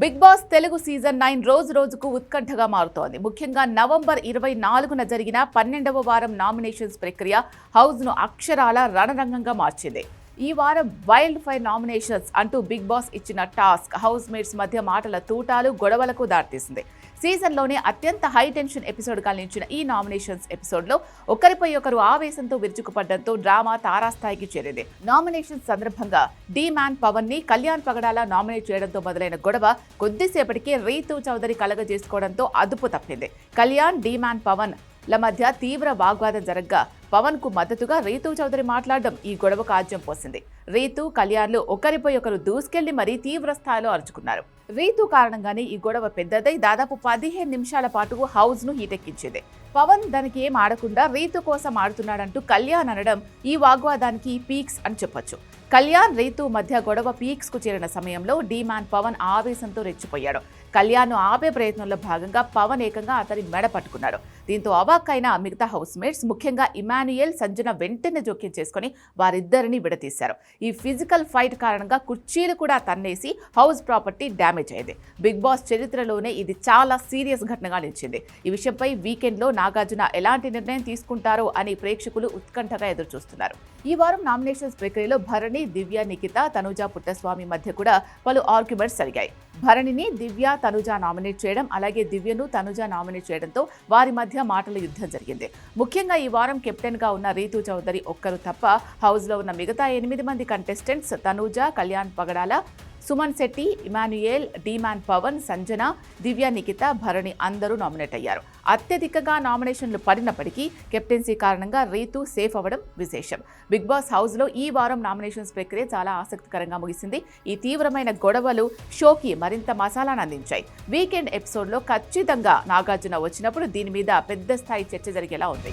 Big boss Telugu season nine రోజు రోజుకు ఉత్కంఠగా మారుతోంది. ముఖ్యంగా నవంబర్ ఇరవై నాలుగున జరిగిన పన్నెండవ వారం నామినేషన్స్ ప్రక్రియ హౌస్ను అక్షరాల రణరంగంగా మార్చింది. ఈ వారం వైల్డ్ ఫైర్ నామినేషన్స్ అంటూ బిగ్ బాస్ ఇచ్చిన టాస్క్ హౌస్ మేట్స్ మధ్య మాటల తూటాలు గొడవలకు దారితీసింది. సీజన్లోనే అత్యంత హై టెన్షన్ ఎపిసోడ్గా నిలిచిన ఈ నామినేషన్స్ ఎపిసోడ్లో ఒకరిపై ఒకరు ఆవేశంతో విరుచుకుపడడంతో డ్రామా తారాస్థాయికి చేరింది. నామినేషన్స్ సందర్భంగా డీ మ్యాన్ పవన్ని కళ్యాణ్ పగడాల నామినేట్ చేయడంతో మొదలైన గొడవ కొద్దిసేపటికే రీతు చౌదరి కలగజేసుకోవడంతో అదుపు తప్పింది. కళ్యాణ్ డీ మ్యాన్ పవన్ ల మధ్య తీవ్ర వాగ్వాదం జరగ్గా పవన్కు మద్దతుగా రీతు చౌదరి మాట్లాడడం ఈ గొడవకు ఆజ్యం పోసింది. రీతు కళ్యాణ్లు ఒకరిపై ఒకరు దూసుకెళ్ళి మరీ తీవ్ర స్థాయిలో అరుచుకున్నారు. రీతు కారణంగానే ఈ గొడవ పెద్దదై దాదాపు పదిహేను నిమిషాల పాటు హౌస్ను హీటెక్కించింది. పవన్ దానికి ఏం ఆడకుండా రీతు కోసం ఆడుతున్నాడంటూ కళ్యాణ్ అనడం ఈ వాగ్వాదానికి పీక్స్ అని చెప్పొచ్చు. కళ్యాణ్ రీతు మధ్య గొడవ పీక్స్కు చేరిన సమయంలో డీమాన్ పవన్ ఆవేశంతో రెచ్చిపోయాడు. కళ్యాణ్ను ఆపే ప్రయత్నంలో భాగంగా పవన్ ఏకంగా అతని మెడ పట్టుకున్నాడు దీంతో అవాక్కైన మిగతా హౌస్ మేట్స్ ముఖ్యంగా ఇమాన్యుయల్ సంజన వెంటనే జోక్యం చేసుకుని వారిద్దరిని విడతీశారు ఈ ఫిజికల్ ఫైట్ కారణంగా కుర్చీలు కూడా తన్నేసి హౌస్ ప్రాపర్టీ డ్యామేజ్ అయింది. బిగ్ బాస్ చరిత్రలోనే ఇది చాలా సీరియస్ ఘటనగా నిలిచింది. ఈ విషయంపై వీకెండ్లో నాగార్జున ఎలాంటి నిర్ణయం తీసుకుంటారో అని ప్రేక్షకులు ఉత్కంఠగా ఎదురుచూస్తున్నారు. ఈ వారం నామినేషన్స్ ప్రక్రియలో భరణి దివ్య నిఖిత తనుజ పుట్టస్వామి మధ్య కూడా పలు ఆర్గ్యుమెంట్స్ జరిగాయి. భరణిని దివ్య తనుజ నామినేట్ చేయడం అలాగే దివ్యను తనుజ నామినేట్ చేయడంతో వారి మధ్య మాటల యుద్ధం జరిగింది. ముఖ్యంగా ఈ వారం కెప్టెన్గా ఉన్న రీతు చౌదరి ఒక్కరు తప్ప హౌస్లో ఉన్న మిగతా ఎనిమిది మంది కంటెస్టెంట్స్ తనూజ కళ్యాణ్ పగడాల సుమన్ శెట్టి ఇమాన్యుయేల్ డీమాన్ పవన్ సంజన దివ్య నిఖిత భరణి అందరూ నామినేట్ అయ్యారు. అత్యధికంగా నామినేషన్లు పడినప్పటికీ కెప్టెన్సీ కారణంగా రీతు సేఫ్ అవ్వడం విశేషం. బిగ్ బాస్ హౌస్లో ఈ వారం నామినేషన్స్ ప్రక్రియ చాలా ఆసక్తికరంగా ముగిసింది. ఈ తీవ్రమైన గొడవలు షోకి మరింత మసాలాను అందించాయి. వీకెండ్ ఎపిసోడ్లో ఖచ్చితంగా నాగార్జున వచ్చినప్పుడు దీని మీద పెద్ద స్థాయి చర్చ జరిగేలా ఉంది.